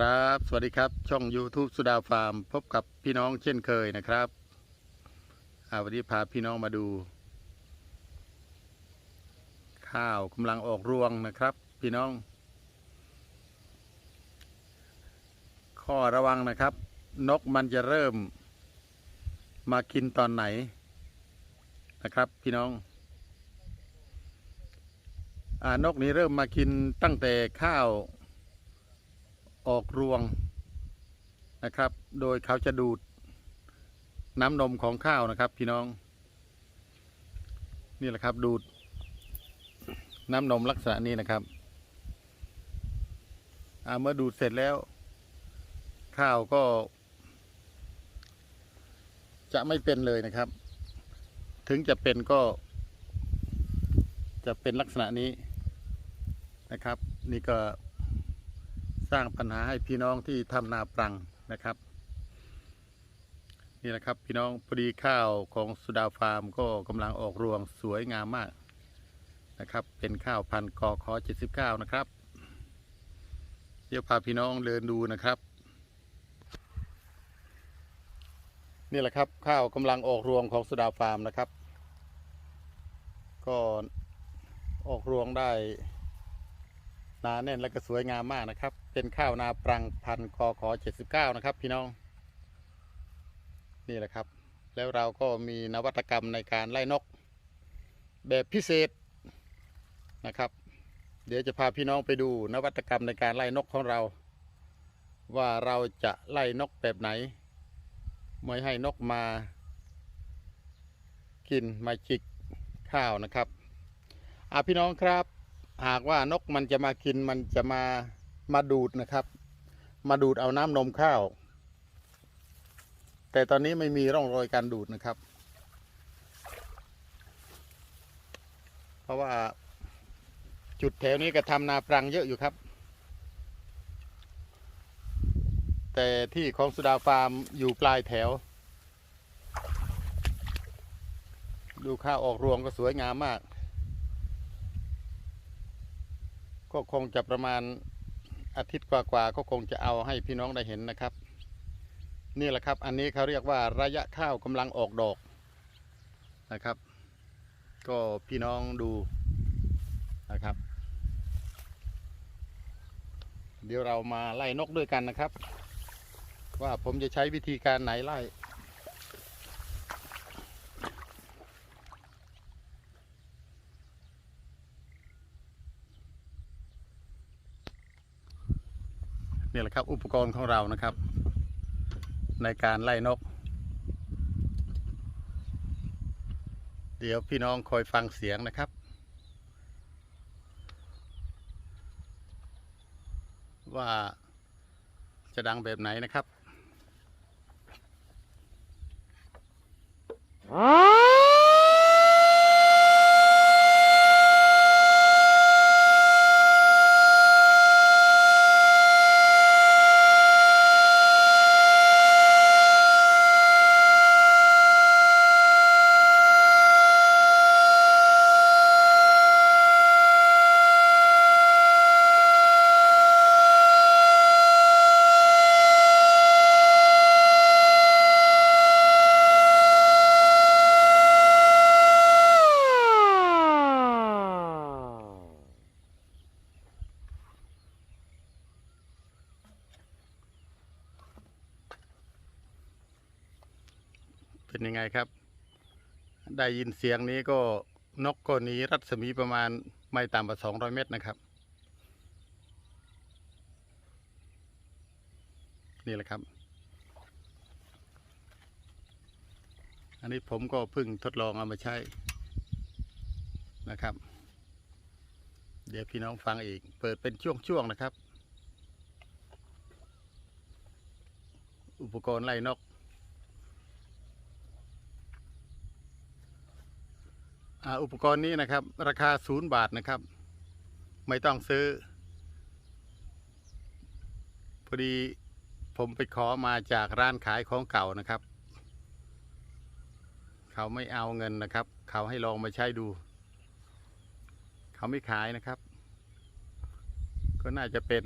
ครับ สวัสดีครับ ช่อง YouTube สุดาฟาร์ม พบกับพี่น้องเช่นเคยนะครับวันนี้พาพี่น้องมาดู ข้าวกำลังออกรวงนะครับ พี่น้อง ข้อระวังนะครับ นกมันจะเริ่ม มากินตอนไหนนะครับ พี่น้องอนกนี้เริ่มมากินตั้งแต่ข้าว ออกรวงนะครับ โดยเขาจะดูดน้ำนมของข้าวนะครับ พี่น้อง นี่แหละครับดูด น้ำนมลักษณะนี้นะครับเมื่อดูดเสร็จแล้ว ข้าวก็ จะไม่เป็นเลยนะครับ ถึงจะเป็นก็ จะเป็นลักษณะนี้นะครับ นี่ก็ ร้างปัญหาให้พี่น้องที่ทำนาปรังนะครับ นี่แหละครับพี่น้องพอดีข้าวของสุดาฟาร์มก็กำลังออกรวงสวยงามมากนะครับ เป็นข้าวพันกอคอ79 นะครับ เดี๋ยวพาพี่น้องเดินดูนะครับ นี่แหละครับข้าวกำลังออกรวงของสุดาฟาร์มนะครับ ก็ออกรวงได้นาแน่นและก็สวยงามมากนะครับ เป็นข้าวนาปรังพันคอขอ79นะครับ พี่น้อง นี่แหละครับ แล้วเราก็มีนวัตกรรมในการไล่นก แบบพิเศษนะครับ เดี๋ยวจะพาพี่น้องไปดูนวัตกรรมในการไล่นกของเรา ว่าเราจะไล่นกแบบไหนไม่ให้นกมา กินมาจิกข้าวนะครับอะพี่น้องครับ หากว่านกมันจะมากินมันจะมา มาดูดนะครับ มาดูดเอาน้ำนมข้าว แต่ตอนนี้ไม่มีร่องรอยการดูดนะครับ เพราะว่าจุดแถวนี้ก็ทำนาปรังเยอะอยู่ครับ แต่ที่ของสุดาฟาร์มอยู่ปลายแถว ดูข้าวออกรวงก็สวยงามมาก ก็คงจะประมาณ อาทิตย์กว่าๆก็คงจะเอาให้พี่น้องได้เห็นนะครับ นี่แหละครับ อันนี้เขาเรียกว่าระยะข้าวกำลังออกดอกนะครับ ก็พี่น้องดูนะครับ เดี๋ยวเรามาไล่นกด้วยกันนะครับ ว่าผมจะใช้วิธีการไหนไล่ นี่แหละครับอุปกรณ์ของเรานะครับ ในการไล่นก เดี๋ยวพี่น้องคอยฟังเสียงนะครับ ว่าจะดังแบบไหนนะครับ เป็นยังไงครับ ได้ยินเสียงนี้ก็นกก็หนี้รัศมีประมาณไม่ต่ำกว่าสองร้อยเมตรนะครับ นี่แหละครับ อันนี้ผมก็เพิ่งทดลองเอามาใช้นะครับ เดี๋ยวพี่น้องฟังอีก เปิดเป็นช่วงๆนะครับ อุปกรณ์ไล่นก อุปกรณ์นี้นะครับ ราคาศูนย์บาทนะครับ ไม่ต้องซื้อ พอดีผมไปขอมาจากร้านขายของเก่านะครับ เขาไม่เอาเงินนะครับ เขาให้ลองมาใช้ดู เขาไม่ขายนะครับ ก็น่าจะเป็น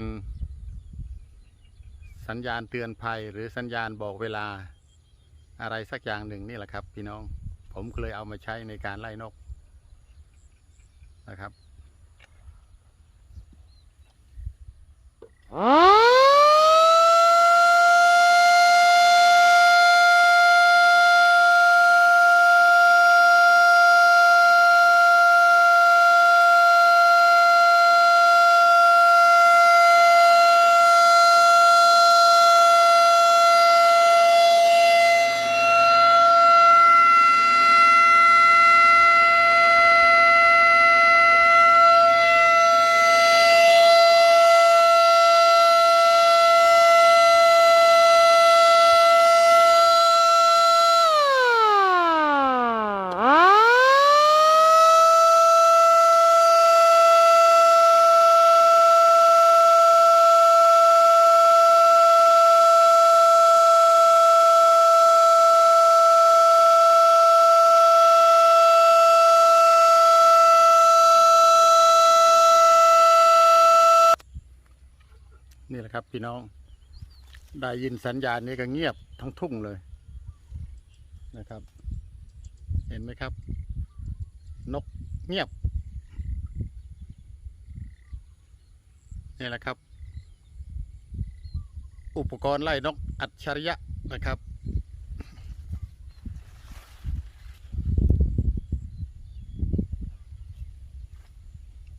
สัญญาณเตือนภัยหรือสัญญาณบอกเวลาอะไรสักอย่างหนึ่งนี่แหละครับ พี่น้องผมก็เลยเอามาใช้ในการไล่นก นะครับ นะครับ พี่น้อง ได้ยินสัญญาณนี้ก็เงียบทั้งทุ่งเลยนะครับ เห็นไหมครับ นกเงียบนี่แหละครับ อุปกรณ์ไล่นกอัจฉริยะนะครับ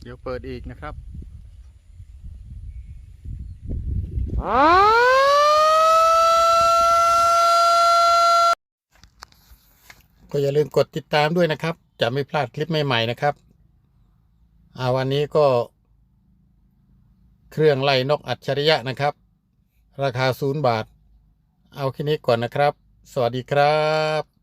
เดี๋ยวเปิดอีกนะครับ ก็อย่าลืมกดติดตามด้วยนะครับ จะไม่พลาดคลิปใหม่ๆนะครับอาวันนี้ก็ เครื่องไล่นกอัจฉริยะนะครับ ราคาศูนย์บาท เอาแค่นี้ก่อนนะครับ สวัสดีครับ